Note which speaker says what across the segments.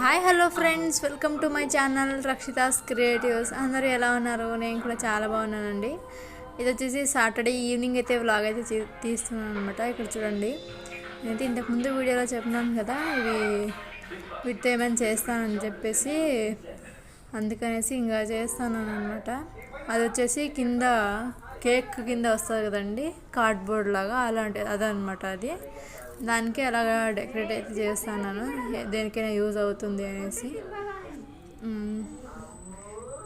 Speaker 1: Hi hello friends welcome to my channel Rakshita's creatives అందరూ ఎలా ఉన్నారు? నేను కూడా చాలా బాగున్నానండి. ఇది వచ్చేసి సాటర్డే ఈవినింగ్ అయితే వ్లాగ్ అయితే తీ- తీస్తున్నాను అనమాట ఇక్కడ చూడండి. నేనైతే ఇంతకుముందు వీడియోలో చెప్పినాను కదా ఇవి వీటితో ఏమైనా చేస్తానని చెప్పేసి అందుకనేసి ఇంకా చేస్తాను అనమాట అది వచ్చేసి కింద కేక్ కింద వస్తుంది కదండి కార్డ్బోర్డ్ లాగా అలాంటి అదనమాట అది. దానికి అలాగా డెకరేట్ అయితే చేస్తాను దేనికైనా యూజ్ అవుతుంది అనేసి.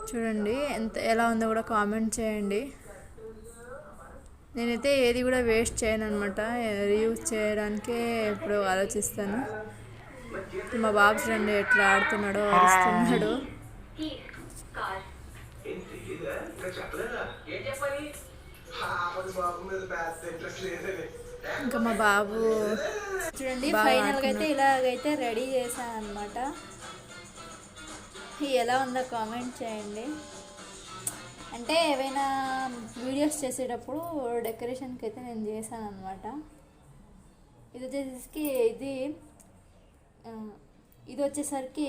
Speaker 1: చూడండి ఎంత ఎలా ఉందో కూడా కామెంట్ చేయండి. నేనైతే ఏది కూడా వేస్ట్ చేయను అనమాట రీయూజ్ చేయడానికే ఇప్పుడు ఆలోచిస్తాను. మా బాబు చూడండి ఎట్లా ఆడుతున్నాడో అరుస్తున్నాడు. ఇంకా మా బాబు
Speaker 2: చూడండి
Speaker 1: బాగా
Speaker 2: ఫైనల్గా అయితే ఇలాగైతే రెడీ చేశాను అనమాట ఎలా ఉందో కామెంట్ చేయండి. అంటే ఏవైనా వీడియోస్ చేసేటప్పుడు డెకరేషన్కి అయితే నేను చేశాను అనమాట ఇది వచ్చేసరికి ఇది ఇది వచ్చేసరికి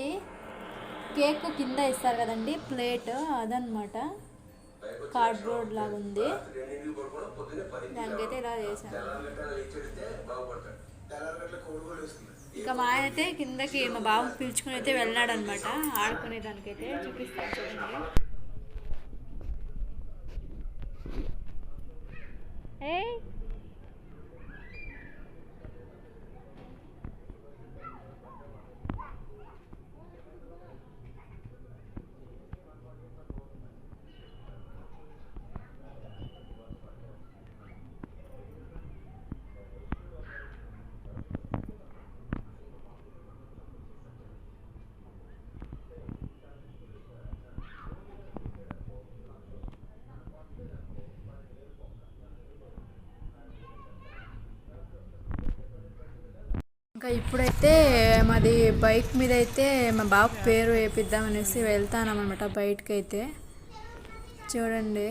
Speaker 2: కేక్ కింద ఇస్తారు కదండి ప్లేట్ అదనమాట కార్డ్బోర్డ్ లాగా ఉంది. దానికైతే ఇలా చేశాను. ఇంకా మా ఆయన అయితే కిందకి మా బాబు పిలుచుకుని అయితే వెళ్ళాడు అనమాట ఆడుకునే దానికైతే చూపిస్తాను చూడండి.
Speaker 1: ఇంకా ఇప్పుడైతే మాది బైక్ మీద అయితే మా బాబు పేరు వేపిద్దామనేసి వెళ్తానమాట బయటకి అయితే చూడండి.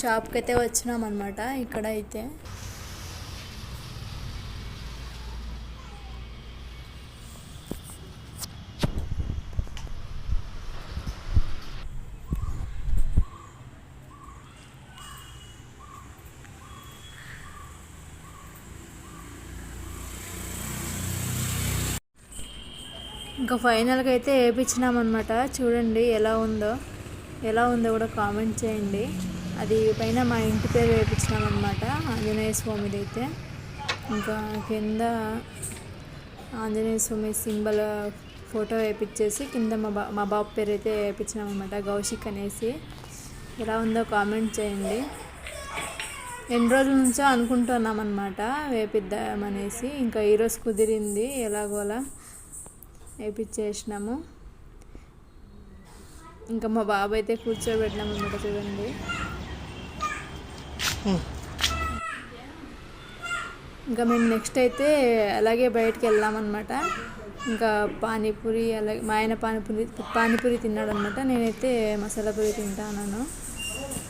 Speaker 1: షాప్కి అయితే వచ్చినామన్నమాట ఇక్కడ అయితే ఇంకా ఫైనల్గా అయితే వేయించినామన్నమాట చూడండి ఎలా ఉందో. ఎలా ఉందో కూడా కామెంట్ చేయండి. అది పైన మా ఇంటి పేరు వేయించినామన్నమాట ఆంజనేయ స్వామిది అయితే. ఇంకా కింద ఆంజనేయ స్వామి సింబల్ ఫోటో వేయించేసి కింద మా బా మా బాబు పేరు అయితే వేయించినామన్నమాట గౌషిక్ అనేసి. ఎలా ఉందో కామెంట్ చేయండి. ఎన్ని రోజుల నుంచో అనుకుంటున్నాం అనమాట వేపిద్దామనేసి. ఇంకా ఈరోజు కుదిరింది ఎలాగోలా. వేపించేసినాము. ఇంకా మా బాబు అయితే కూర్చోబెట్టినాము అనమాట చూడండి ఇంకా మేము నెక్స్ట్ అయితే అలాగే బయటకు వెళ్ళామన్నమాట ఇంకా పానీపూరి అలాగే మా ఆయన పానీపూరి పానీపూరి తిన్నాడు అనమాట నేనైతే మసాలా పూరి తింటాను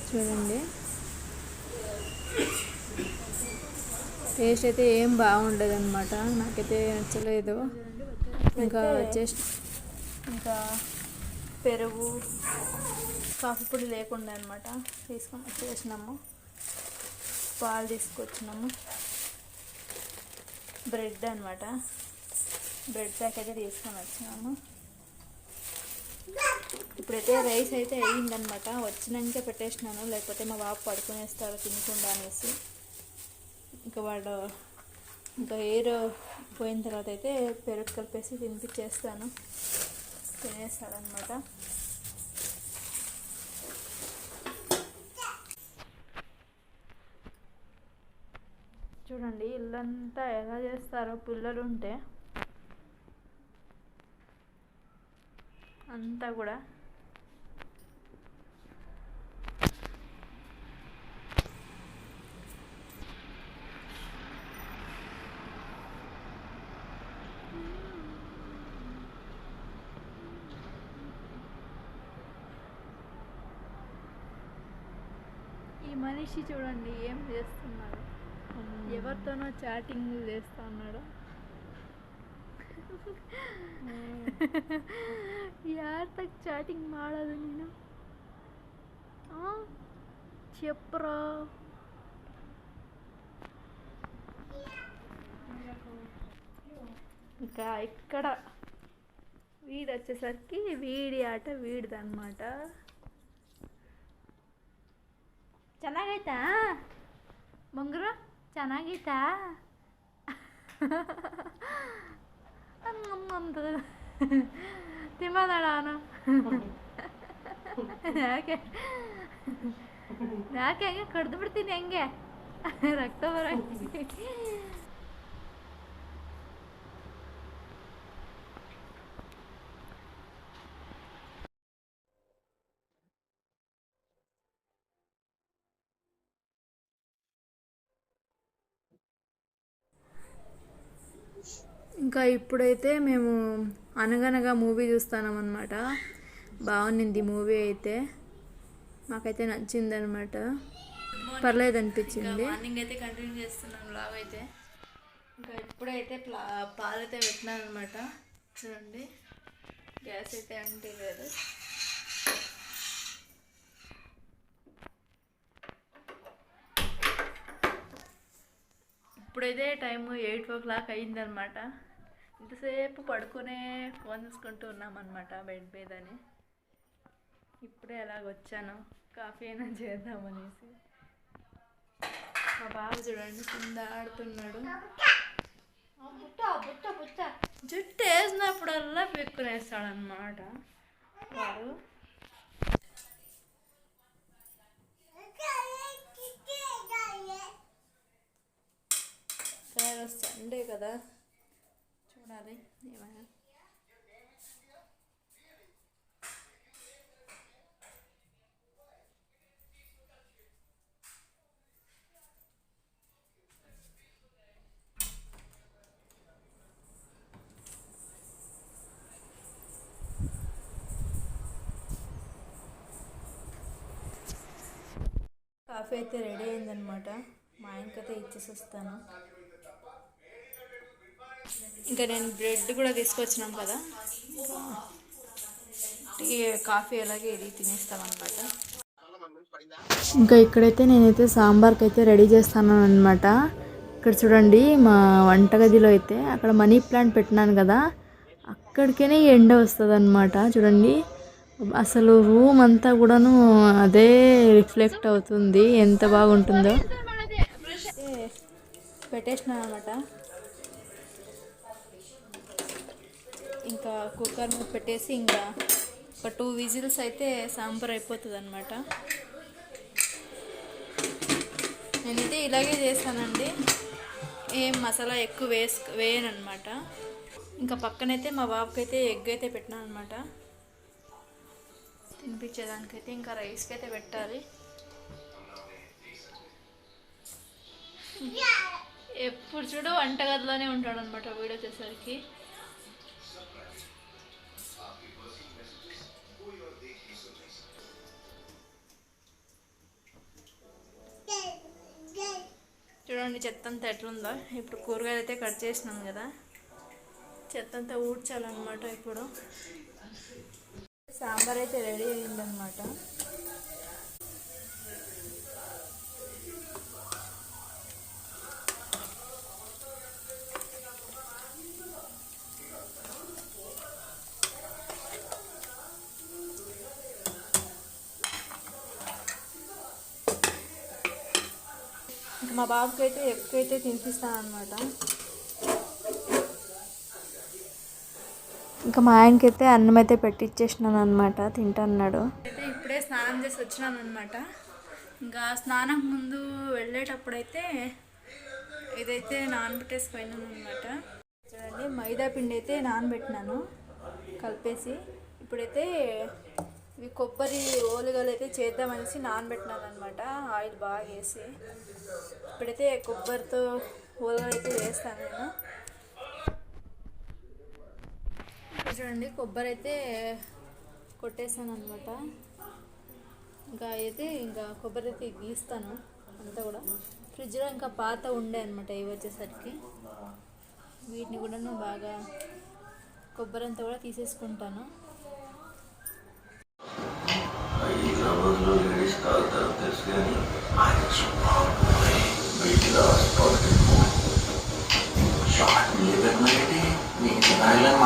Speaker 1: చూడండి. టేస్ట్ అయితే ఏం బాగుండదు అనమాట నాకైతే నచ్చలేదు. ఇంకా వచ్చేసి
Speaker 2: ఇంకా పెరుగు కాఫీ పొడి లేకుండా అనమాట తీసుకొని వచ్చేసినాము. పాలు తీసుకొచ్చినాము. బ్రెడ్ అనమాట బ్రెడ్ ప్యాక్ అయితే తీసుకొని వచ్చినాము. ఇప్పుడైతే రైస్ అయితే అయ్యిందనమాట వచ్చినాక పెట్టేసినాను. లేకపోతే మా బాబు పడుకునేస్తారు తినకుండా అనేసి. ఇంకా వాడు ఇంకా ఎయిర్ పోయిన తర్వాత అయితే పెరుగు కలిపేసి తినిపించేస్తాను. తినేస్తాడనమాట చూడండి ఇల్లంతా ఎలా చేస్తారో పిల్లలు ఉంటే అంతా కూడా మనిషి చూడండి ఏం చేస్తున్నాడు? ఎవరితోనో చాటింగ్ చేస్తా ఉన్నాడు యార్ తక్ చాటింగ్ మాడదు నేను. చెప్పరా? ఇంకా ఇక్కడ వీడు వచ్చేసరికి వీడి ఆట వీడిదన్నమాట. ಚೆನ್ನಾಗೈತಾ? ಮಂಗ್ರು ಚೆನ್ನಾಗೈತಾ? ಅಂತ ತಿಮ್ಮದಣ ಅವನು. ಯಾಕೆ? ಯಾಕೆ ಹಂಗೆ ಕಡ್ದು ಬಿಡ್ತೀನಿ ಹೆಂಗೆ? ರಕ್ತ ಬರಂಗೆ.
Speaker 1: ఇంకా ఇప్పుడైతే మేము అనగనగా మూవీ చూస్తున్నాం అనమాట బాగుంది మూవీ అయితే. మాకైతే నచ్చింది అనమాట పర్లేదు అనిపించింది. మార్నింగ్ అయితే కంటిన్యూ చేస్తున్నాను బ్లాగ్ అయితే. ఇంకా ఇప్పుడైతే ప్లా పాలైతే పెట్టినాను అనమాట చూడండి. గ్యాస్ అయితే అంటే లేదు ఇప్పుడైతే టైము ఎయిట్ ఓ క్లాక్ అయిందనమాట ఇంతసేపు పడుకునే ఫోన్ చూసుకుంటూ ఉన్నామన్నమాట బెడ్ మీద అని. ఇప్పుడే అలాగ వచ్చాను. కాఫీ అయినా చేద్దామనేసి మా బాబు చూడండి కింద ఆడుతున్నాడు. జుట్టు వేసినప్పుడల్లా పెక్కునేస్తాడనమాట వాడు. సరే సండే కదా. చూడాలి ఏమైనా కాఫీ అయితే రెడీ అయిందనమాట మా ఆయనకైతే ఇచ్చేసి వస్తాను. ఇంకా నేను బ్రెడ్ కూడా తీసుకొచ్చినాం కదా. టీ కాఫీ అలాగే ఇది తినేస్తామన్నమాట ఇంకా ఇక్కడైతే నేనైతే సాంబార్కి అయితే రెడీ చేస్తాను అనమాట ఇక్కడ చూడండి మా వంటగదిలో అయితే అక్కడ మనీ ప్లాంట్ పెట్టినాను కదా. అక్కడికేనే ఎండ వస్తుంది అనమాట చూడండి అసలు రూమ్ అంతా కూడాను అదే రిఫ్లెక్ట్ అవుతుంది. ఎంత బాగుంటుందో. పెట్టేసిన అనమాట ఇంకా కుక్కర్ మీద పెట్టేసి ఇంకా ఒక టూ విజిల్స్ అయితే సాంబార్ అయిపోతుంది అనమాట నేనైతే ఇలాగే చేస్తానండి ఏం మసాలా ఎక్కువ వేసు వేయను అనమాట ఇంకా పక్కనైతే మా బాబుకైతే ఎగ్ అయితే పెట్టినాను అనమాట తినిపించేదానికైతే ఇంకా రైస్కి అయితే పెట్టాలి. ఎప్పుడు చూడు వంటగదిలోనే ఉంటాడు అనమాట వీడియో వచ్చేసరికి ఉండి చెత్త అంతా ఎట్లుందో. ఇప్పుడు కూరగాయలు అయితే కట్ చేసినాం కదా. చెత్త అంతా ఊడ్చాలన్నమాట ఇప్పుడు. సాంబార్ అయితే రెడీ అయిందనమాట మా బాబుకి అయితే ఎక్కువ అయితే తినిపిస్తాను అనమాట ఇంకా మా ఆయనకి అయితే అన్నం అయితే పెట్టిచ్చేసినాను అనమాట తింటున్నాడు. అయితే ఇప్పుడే స్నానం చేసి వచ్చినాను అనమాట ఇంకా స్నానం ముందు వెళ్ళేటప్పుడైతే ఇదైతే నానబెట్టేసి పోయినాను అనమాట చూడండి మైదా పిండి అయితే నానబెట్టినాను కలిపేసి. ఇప్పుడైతే ఇవి కొబ్బరి ఓలుగలు అయితే చేద్దామనేసి నానబెట్టినాను అనమాట ఆయిల్ బాగా వేసి. ఇప్పుడైతే కొబ్బరితో ఓలుగలు అయితే వేస్తాను నేను. చూడండి కొబ్బరి అయితే కొట్టేసాను అనమాట ఇంకా అయితే ఇంకా కొబ్బరి అయితే గీస్తాను అంతా కూడా. ఫ్రిడ్జ్లో ఇంకా పాత ఉండే అనమాట ఇవి వచ్చేసరికి. వీటిని కూడా బాగా
Speaker 2: కొబ్బరి అంతా కూడా తీసేసుకుంటాను.
Speaker 3: ఈ లేడీస్ తాగుతారు తెలుసు కానీ ఆయన షార్ట్ రాయలని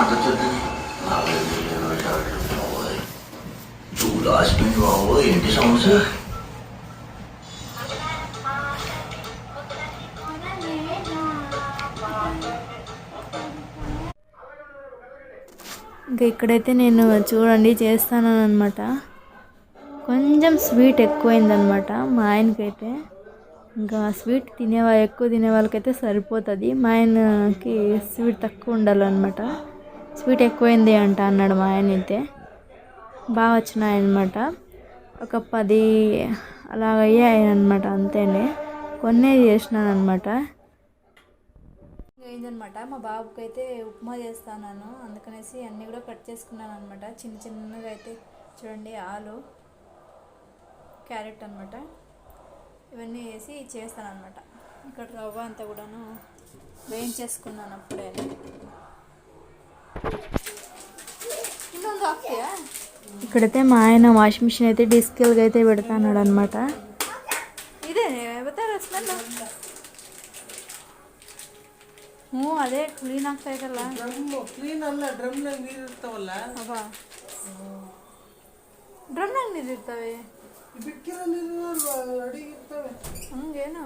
Speaker 3: బాబోయ్. చూడు హాస్పిటల్ బాబు ఏంటి సమస్య?
Speaker 1: ఇంకా ఇక్కడైతే నేను చూడండి చేస్తాను అనమాట కొంచెం స్వీట్ ఎక్కువైందనమాట మా ఆయనకైతే. ఇంకా స్వీట్ తినేవా ఎక్కువ తినే వాళ్ళకైతే సరిపోతుంది. మా ఆయనకి స్వీట్ తక్కువ ఉండాలన్నమాట స్వీట్ ఎక్కువైంది అంట అన్నాడు మా ఆయన అయితే. బాగా వచ్చినాయనమాట ఒక పది అలాగ అయ్యాయి అనమాట అంతేనే. కొన్నే చేసినాను అనమాట
Speaker 2: అయిందనమాట మా బాబుకి అయితే ఉప్మా చేస్తాను అందుకనేసి అన్నీ కూడా కట్ చేసుకున్నాను అనమాట చిన్న చిన్నగా అయితే చూడండి ఆలు. క్యారెట్ అనమాట ఇవన్నీ వేసి చేస్తాను అనమాట ఇక్కడ రవ్వ అంతా కూడాను వేయించేసుకున్నాను అప్పుడే ಇನ್ನೊಂದು ಹಾಕ್ತೀಯಾ
Speaker 1: ఇక్కడైతే మా ఆయన వాషింగ్ మిషన్ అయితే డిస్కెల్గా అయితే పెడతాన్నాడు అనమాట
Speaker 2: ಇದೆ ಬರ್ತಾರ ಸ್ಮೆಲ್ ಹ್ಞೂ ಅದೇ ಕ್ಲೀನ್ ಆಗ್ತಾ ಇದಲ್ಲ
Speaker 4: ಕ್ಲೀನ್ ಅಲ್ಲ ಡ್ರಮ್ನಾಗ ನೀರು ಇರ್ತಾವಲ್ಲ
Speaker 2: ಅಬ್ಬ ಡ್ರಮ್ನಾಗ ನೀರು ಇರ್ತವೆ
Speaker 4: ಬಿಟ್ಟಿರೋ ನೀರು ಅಡಿಗೆ ಇರ್ತವೆ.
Speaker 2: ಹಂಗೇನು?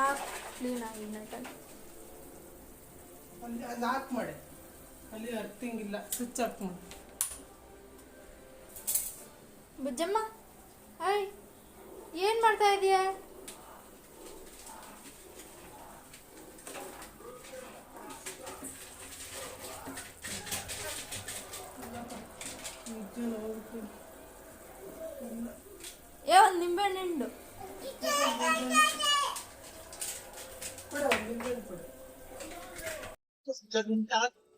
Speaker 2: ಆ ಕ್ಲೀನ್ ಆಗಿ ನೈಟಲ್ಲಿ
Speaker 4: ಅಲ್ಲಿ ಅದು ಆಫ್ ಮಾಡಿ. ಅಲ್ಲಿ ಅರ್ಥಿಂಗ್ ಇಲ್ಲ. ಸ್ವಿಚ್ ಆಫ್ ಮಾಡಿ.
Speaker 2: ಬುಜ್ಜಮ್ಮ ಹಾಯ್ ಏನು ಮಾಡ್ತಾ ಇದೀಯಾ?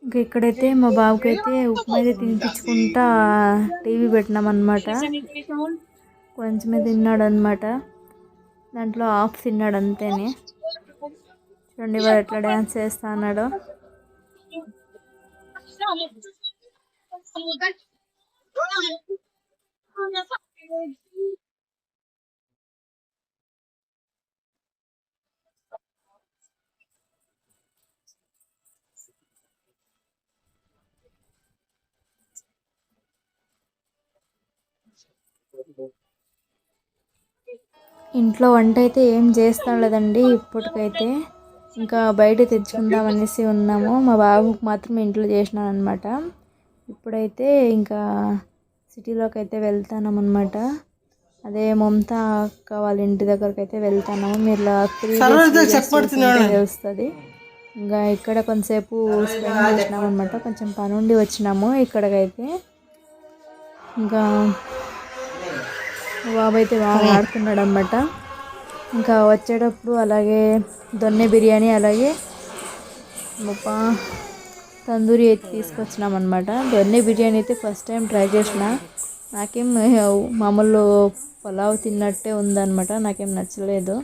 Speaker 1: ఇంకా ఇక్కడైతే మా బాబుకైతే ఉప్మా అయితే తినిపించుకుంటా టీవీ పెట్టినాం అనమాట కొంచెమే తిన్నాడు అనమాట దాంట్లో ఆఫ్ తిన్నాడు అంతేనే చూడండి వాడు ఎట్లా డ్యాన్స్ చేస్తా అన్నాడు ఇంట్లో వంట అయితే ఏం చేస్తాం లేదండి ఇప్పటికైతే. ఇంకా బయట తెచ్చుకుందాం అనేసి ఉన్నాము. మా బాబుకి మాత్రం ఇంట్లో చేసినాను అనమాట ఇప్పుడైతే ఇంకా సిటీలోకి అయితే వెళ్తాను అనమాట అదే మమతా అక్క వాళ్ళ ఇంటి దగ్గరకు అయితే వెళ్తాము మీరు తెలుస్తుంది ఇంకా ఇక్కడ కొంతసేపు స్పెండ్ చేసినాం అనమాట కొంచెం పని ఉండి వచ్చినాము ఇక్కడికైతే. ఇంకా బాబు అయితే బాగా ఆడుతున్నాడు అనమాట ఇంకా వచ్చేటప్పుడు అలాగే దొన్నె బిర్యానీ అలాగే ముప్ప తందూరి అయితే తీసుకొచ్చినాం అనమాట దొన్నె బిర్యానీ అయితే ఫస్ట్ టైం ట్రై చేసిన. నాకేం మామూలు పులావ్ తిన్నట్టే ఉందన్నమాట. నాకేం నచ్చలేదు.